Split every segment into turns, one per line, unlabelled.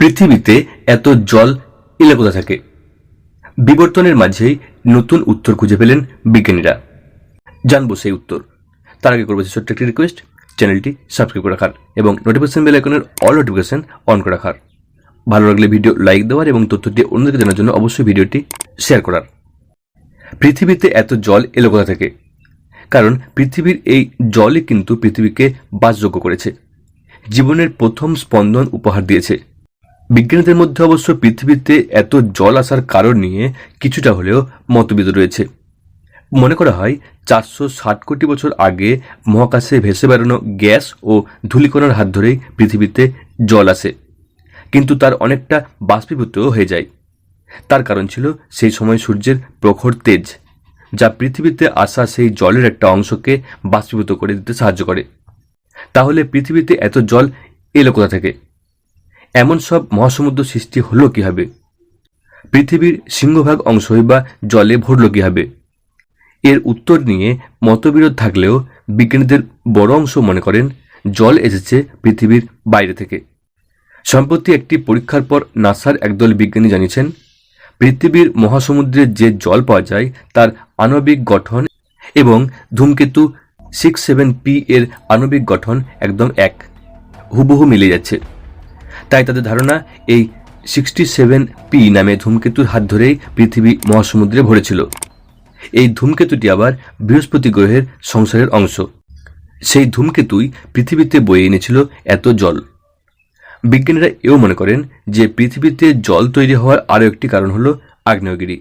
পৃথিবীতে এত জল এলে কোথা থাকে? বিবর্তনের মাঝেই নতুন উত্তর খুঁজে পেলেন বিজ্ঞানীরা। জানব সেই উত্তর। তার আগে করব ছোট্ট একটি রিকোয়েস্ট চ্যানেলটি সাবস্ক্রাইব করে রাখার এবং নোটিফিকেশন বেল আইকনের অল নোটিফিকেশন অন করে রাখার। ভালো লাগলে ভিডিও লাইক দেওয়ার এবং তথ্যটি অন্যদেরকে জানার জন্য অবশ্যই ভিডিওটি শেয়ার করার। পৃথিবীতে এত জল এলো কোথা থেকে? কারণ পৃথিবীর এই জলই কিন্তু পৃথিবীকে বাসযোগ্য করেছে। জীবনের প্রথম স্পন্দন উপহার দিয়েছে। বিজ্ঞানীদের মধ্যে অবশ্য পৃথিবীতে এত জল আসার কারণ নিয়ে কিছুটা হলেও মতবিদ রয়েছে। মনে করা হয়, চারশো ষাট কোটি বছর আগে মহাকাশে ভেসে বেড়ানো গ্যাস ও ধূলিকণার হাত ধরেই পৃথিবীতে জল আসে। কিন্তু তার অনেকটা বাষ্পীভূত হয়ে যায়। তার কারণ ছিল সেই সময় সূর্যের প্রখর তেজ, যা পৃথিবীতে আসা সেই জলের একটা অংশকে বাষ্পীভূত করে দিতে সাহায্য করে। তাহলে পৃথিবীতে এত জল এলো কোথা থেকে? এমন সব মহাসমুদ্র সৃষ্টি হলো কীভাবে? পৃথিবীর সিংহভাগ অংশই বা জলে ভরল কীভাবে? এর উত্তর নিয়ে মতবিরোধ থাকলেও বিজ্ঞানীদের বড় অংশ মনে করেন, জল এসেছে পৃথিবীর বাইরে থেকে। সম্প্রতি একটি পরীক্ষার পর নাসার একদল বিজ্ঞানী জানিয়েছেন, পৃথিবীর মহাসমুদ্রে যে জল পাওয়া যায় তার আণবিক গঠন এবং ধূমকেতু সিক্স সেভেন পি এর আণবিক গঠন একদম এক। হুবহু মিলে যাচ্ছে। তাই তাদের ধারণা এই সিক্সটি সেভেন পি নামে ধূমকেতুর হাত ধরেই পৃথিবী মহাসমুদ্রে ভরেছিল। এই ধূমকেতুটি আবার বৃহস্পতি গ্রহের সংসারের অংশ। সেই ধূমকেতুই পৃথিবীতে বয়ে এনেছিল এত জল। বিজ্ঞানীরা এও মনে করেন যে পৃথিবীতে জল তৈরি হওয়ার আরও একটি কারণ হলো আগ্নেয়গিরি।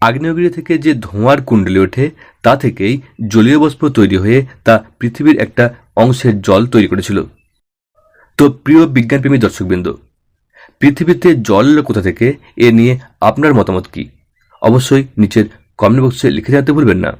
আগ্নেয়গিরি থেকে যে ধোঁয়ার কুণ্ডলি ওঠে, তা থেকেই জলীয় বাষ্প তৈরি হয়ে তা পৃথিবীর একটা অংশের জল তৈরি করেছিল। তো প্রিয় বিজ্ঞানপ্রেমী দর্শকবৃন্দ, পৃথিবীতে জল কোথা থেকে? এ নিয়ে আপনার মতামত কি? অবশ্যই নিচের কমেন্ট বক্সে লিখে জানতে ভুলবেন না।